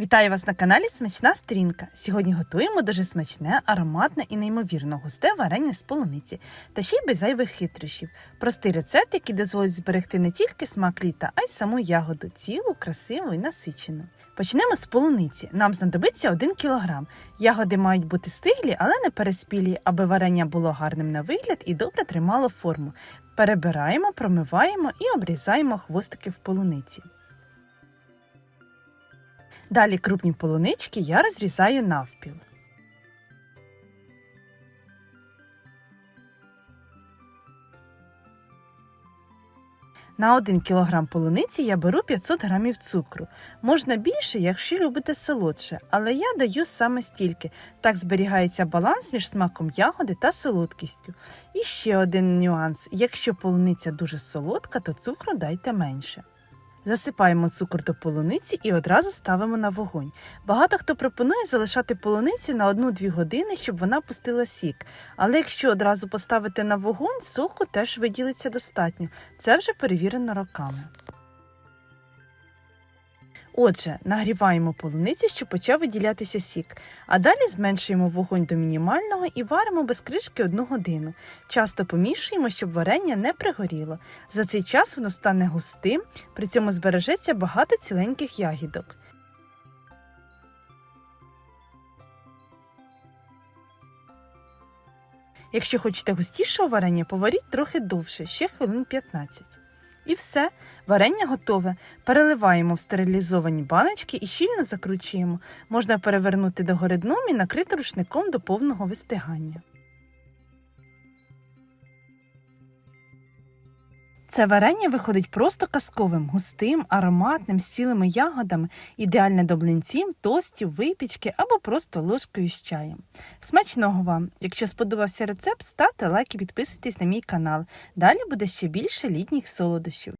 Вітаю вас на каналі Смачна Сторінка. Сьогодні готуємо дуже смачне, ароматне і неймовірно густе варення з полуниці та ще й без зайвих хитрощів. Простий рецепт, який дозволить зберегти не тільки смак літа, а й саму ягоду, цілу, красиву і насичену. Почнемо з полуниці. Нам знадобиться 1 кг. Ягоди мають бути стиглі, але не переспілі, аби варення було гарним на вигляд і добре тримало форму. Перебираємо, промиваємо і обрізаємо хвостики в полуниці. Далі крупні полунички я розрізаю навпіл. На 1 кг полуниці я беру 500 г цукру. Можна більше, якщо любите солодше, але я даю саме стільки. Так зберігається баланс між смаком ягоди та солодкістю. І ще один нюанс: якщо полуниця дуже солодка, то цукру дайте менше. Засипаємо цукор до полуниці і одразу ставимо на вогонь. Багато хто пропонує залишати полуницю на 1-2 години, щоб вона пустила сік. Але якщо одразу поставити на вогонь, соку теж виділиться достатньо. Це вже перевірено роками. Отже, нагріваємо полуницю, щоб почав виділятися сік, а далі зменшуємо вогонь до мінімального і варимо без кришки одну годину. Часто помішуємо, щоб варення не пригоріло. За цей час воно стане густим, при цьому збережеться багато ціленьких ягідок. Якщо хочете густішого варення, поваріть трохи довше, ще хвилин 15. І все, варення готове. Переливаємо в стерилізовані баночки і щільно закручуємо. Можна перевернути догори дном і накрити рушником до повного вистигання. Це варення виходить просто казковим, густим, ароматним, з цілими ягодами, ідеальне до блинців, тостів, випічки або просто ложкою з чаєм. Смачного вам! Якщо сподобався рецепт, ставте лайк і підписуйтесь на мій канал. Далі буде ще більше літніх солодощів.